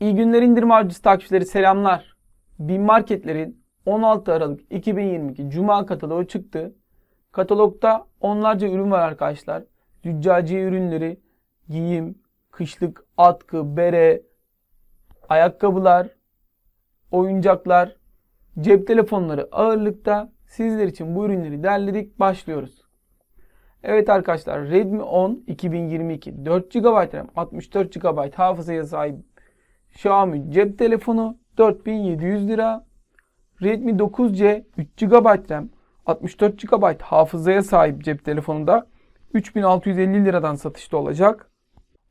İyi günler indirim avcısı takipçileri selamlar. Bin Marketler'in 16 Aralık 2022 Cuma kataloğu çıktı. Katalogda onlarca ürün var arkadaşlar. Züccaciye ürünleri, giyim, kışlık atkı, bere, ayakkabılar, oyuncaklar, cep telefonları ağırlıkta. Sizler için bu ürünleri derledik. Başlıyoruz. Evet arkadaşlar Redmi 10 2022 4 GB RAM 64 GB hafızaya sahip Xiaomi cep telefonu 4700 lira. Redmi 9C 3 GB RAM 64 GB hafızaya sahip cep telefonu da 3650 liradan satışta olacak.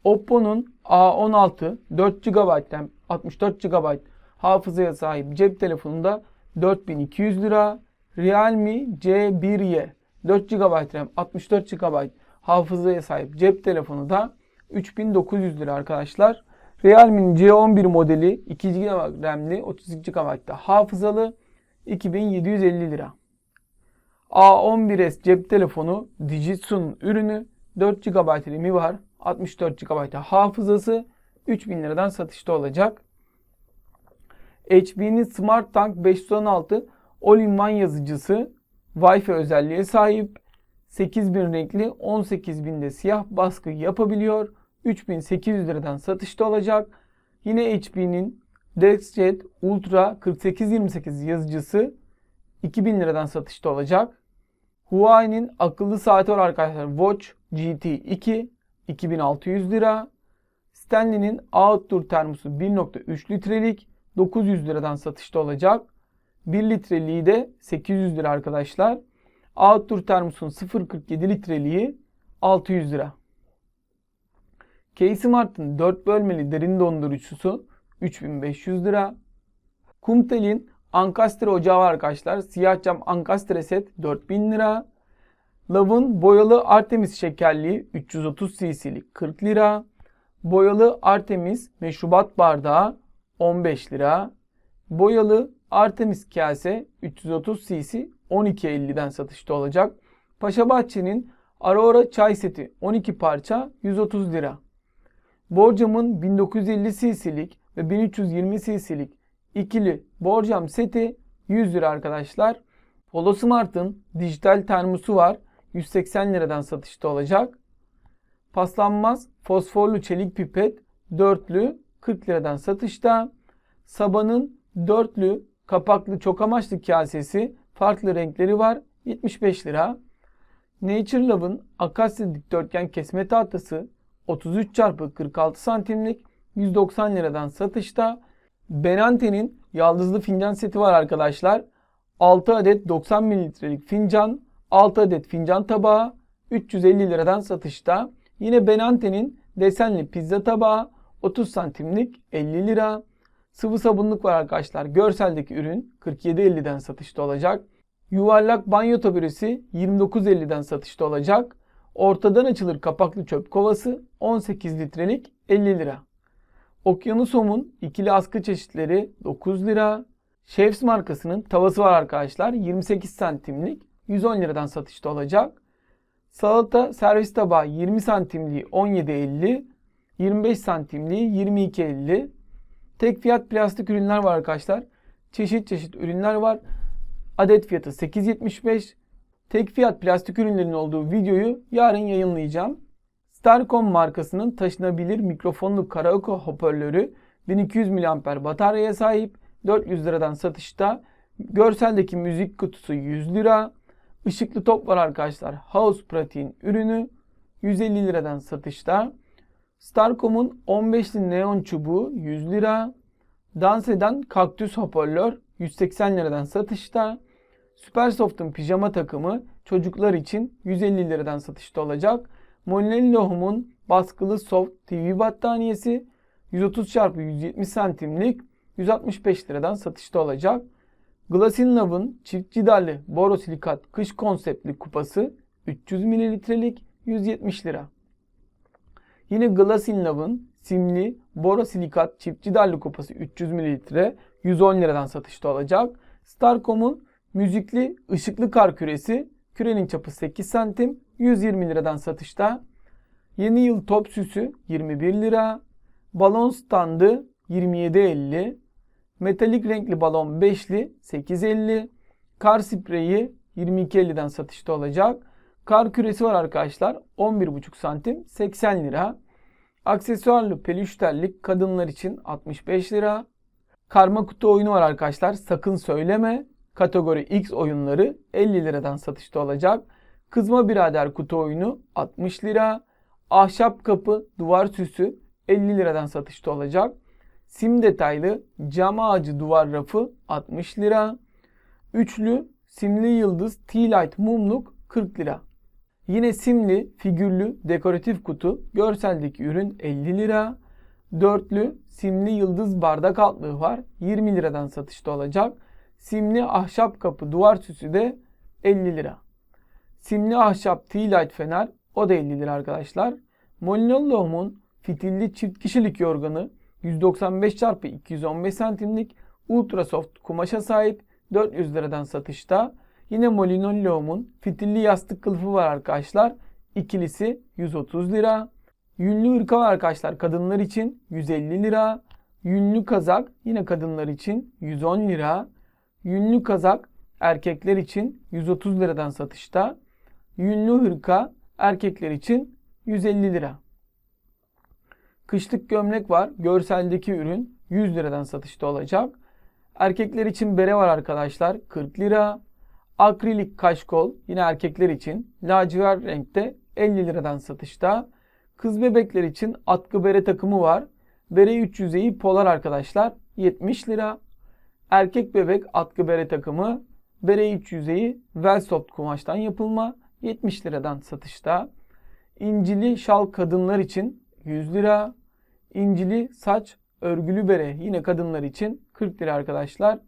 Oppo'nun A16 4 GB RAM 64 GB hafızaya sahip cep telefonu da 4200 lira. Realme C1Y 4 GB RAM 64 GB hafızaya sahip cep telefonu da 3900 lira arkadaşlar. Realme'nin C11 modeli 2 GB RAM'li 32 GB'da hafızalı 2750 lira. A11s cep telefonu Digitsun'un ürünü 4 GB RAM'i var. 64 GB hafızası 3000 liradan satışta olacak. HP'nin Smart Tank 516 All-in-One yazıcısı Wi-Fi özelliğe sahip. 8000 renkli 18000'de siyah baskı yapabiliyor. 3800 liradan satışta olacak. Yine HP'nin DeskJet Ultra 4828 yazıcısı 2000 liradan satışta olacak. Huawei'nin akıllı saati var arkadaşlar. Watch GT2 2600 lira. Stanley'nin Outdoor termosu 1.3 litrelik 900 liradan satışta olacak. 1 litreliği de 800 lira arkadaşlar. Outdoor termosun 0.47 litreliği 600 lira. K-Smart'ın 4 bölmeli derin dondurucusu 3500 lira. Kumtel'in Ankastre ocağı var arkadaşlar. Siyah cam Ankastre set 4000 lira. Love'ın boyalı Artemis şekerliği 330 cc'lik 40 lira. Boyalı Artemis meşrubat bardağı 15 lira. Boyalı Artemis kase 330 cc 12.50'den satışta olacak. Paşa Bahçe'nin Aurora çay seti 12 parça 130 lira. Borcam'ın 1950 cc'lik ve 1320 cc'lik ikili borcam seti 100 lira arkadaşlar. Polo Smart'ın dijital termosu var. 180 liradan satışta olacak. Paslanmaz fosforlu çelik pipet dörtlü 40 liradan satışta. Saba'nın dörtlü kapaklı çok amaçlı kasesi farklı renkleri var 75 lira. Nature Love'ın akasya dikdörtgen kesme tahtası 33 çarpı 46 santimlik 190 liradan satışta. Benante'nin yaldızlı fincan seti var arkadaşlar. 6 adet 90 mililitrelik fincan, 6 adet fincan tabağı 350 liradan satışta. Yine Benante'nin desenli pizza tabağı 30 santimlik 50 lira. Sıvı sabunluk var arkadaşlar. Görseldeki ürün 47.50'den satışta olacak. Yuvarlak banyo tabiresi 29.50'den satışta olacak. Ortadan açılır kapaklı çöp kovası 18 litrelik 50 lira. Okyanusom'un ikili askı çeşitleri 9 lira. Chefs markasının tavası var arkadaşlar. 28 santimlik 110 liradan satışta olacak. Salata servis tabağı 20 santimliği 17.50. 25 santimliği 22.50. Tek fiyat plastik ürünler var arkadaşlar. Çeşit çeşit ürünler var. Adet fiyatı 8.75. Tek fiyat plastik ürünlerin olduğu videoyu yarın yayınlayacağım. Starcom markasının taşınabilir mikrofonlu karaoke hoparlörü 1200 mAh bataryaya sahip 400 liradan satışta. Görseldeki müzik kutusu 100 lira. Işıklı top var arkadaşlar. House Pratiğin ürünü 150 liradan satışta. Starcom'un 15'li neon çubuğu 100 lira. Dans eden kaktüs hoparlör 180 liradan satışta. Supersoft'un pijama takımı çocuklar için 150 liradan satışta olacak. Molinelli Home'un baskılı soft TV battaniyesi 130 x 170 santimlik 165 liradan satışta olacak. Glassin Love'ın çift cidarlı borosilikat kış konseptli kupası 300 mililitrelik 170 lira. Yine Glassin Love'ın simli borosilikat çift cidarlı kupası 300 mililitre 110 liradan satışta olacak. Starcom'un müzikli ışıklı kar küresi kürenin çapı 8 santim 120 liradan satışta. Yeni yıl top süsü 21 lira. Balon standı 27.50. Metalik renkli balon 5'li 8.50. Kar spreyi 22.50'den satışta olacak. Kar küresi var arkadaşlar 11,5 santim 80 lira. Aksesuarlı peluş terlik kadınlar için 65 lira. Karma kutu oyunu var arkadaşlar. Sakın söyleme. Kategori X oyunları 50 liradan satışta olacak. Kızma birader kutu oyunu 60 lira. Ahşap kapı, duvar süsü 50 liradan satışta olacak. Sim detaylı cam ağacı duvar rafı 60 lira. Üçlü simli yıldız tea light mumluk 40 lira. Yine simli, figürlü, dekoratif kutu, görseldeki ürün 50 lira. Dörtlü, simli yıldız bardak altlığı var. 20 liradan satışta olacak. Simli ahşap kapı duvar süsü de 50 lira. Simli ahşap tea light fener o da 50 lira arkadaşlar. Molinollo'mun fitilli çift kişilik yorganı 195 x 215 santimlik ultra soft kumaşa sahip 400 liradan satışta. Yine Molinollo'mun fitilli yastık kılıfı var arkadaşlar. İkilisi 130 lira. Yünlü hırka var arkadaşlar kadınlar için 150 lira. Yünlü kazak yine kadınlar için 110 lira. Yünlü kazak erkekler için 130 liradan satışta. Yünlü hırka erkekler için 150 lira. Kışlık gömlek var. Görseldeki ürün 100 liradan satışta olacak. Erkekler için bere var arkadaşlar 40 lira. Akrilik kaşkol yine erkekler için lacivert renkte 50 liradan satışta. Kız bebekler için atkı bere takımı var. Bere 3 yüzeyi polar arkadaşlar 70 lira. Erkek bebek atkı bere takımı bere 3 yüzeyi Velsoft kumaştan yapılma 70 liradan satışta. İncili şal kadınlar için 100 lira. İncili saç örgülü bere yine kadınlar için 40 lira arkadaşlar.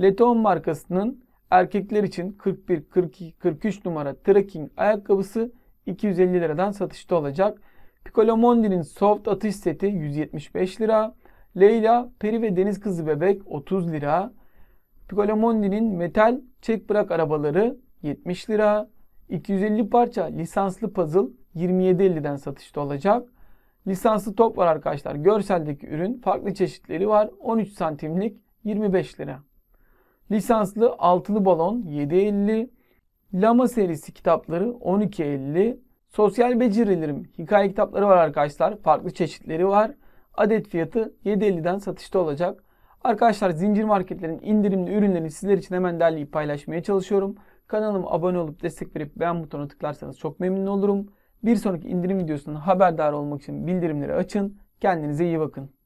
Leton markasının erkekler için 41, 42, 43 numara trekking ayakkabısı 250 liradan satışta olacak. Piccolo Mondi'nin soft atış seti 175 lira. Leyla, Peri ve Deniz Kızı Bebek 30 lira. Piccolo Mondi'nin metal çek bırak arabaları 70 lira. 250 parça lisanslı puzzle 27.50'den satışta olacak. Lisanslı top var arkadaşlar. Görseldeki ürün farklı çeşitleri var. 13 santimlik 25 lira. Lisanslı altılı balon 7.50. Lama serisi kitapları 12.50. Sosyal becerilerim hikaye kitapları var arkadaşlar. Farklı çeşitleri var. Adet fiyatı 7.50'den satışta olacak. Arkadaşlar zincir marketlerin indirimli ürünlerini sizler için hemen derleyip paylaşmaya çalışıyorum. Kanalıma abone olup destek verip beğen butonuna tıklarsanız çok memnun olurum. Bir sonraki indirim videosundan haberdar olmak için bildirimleri açın. Kendinize iyi bakın.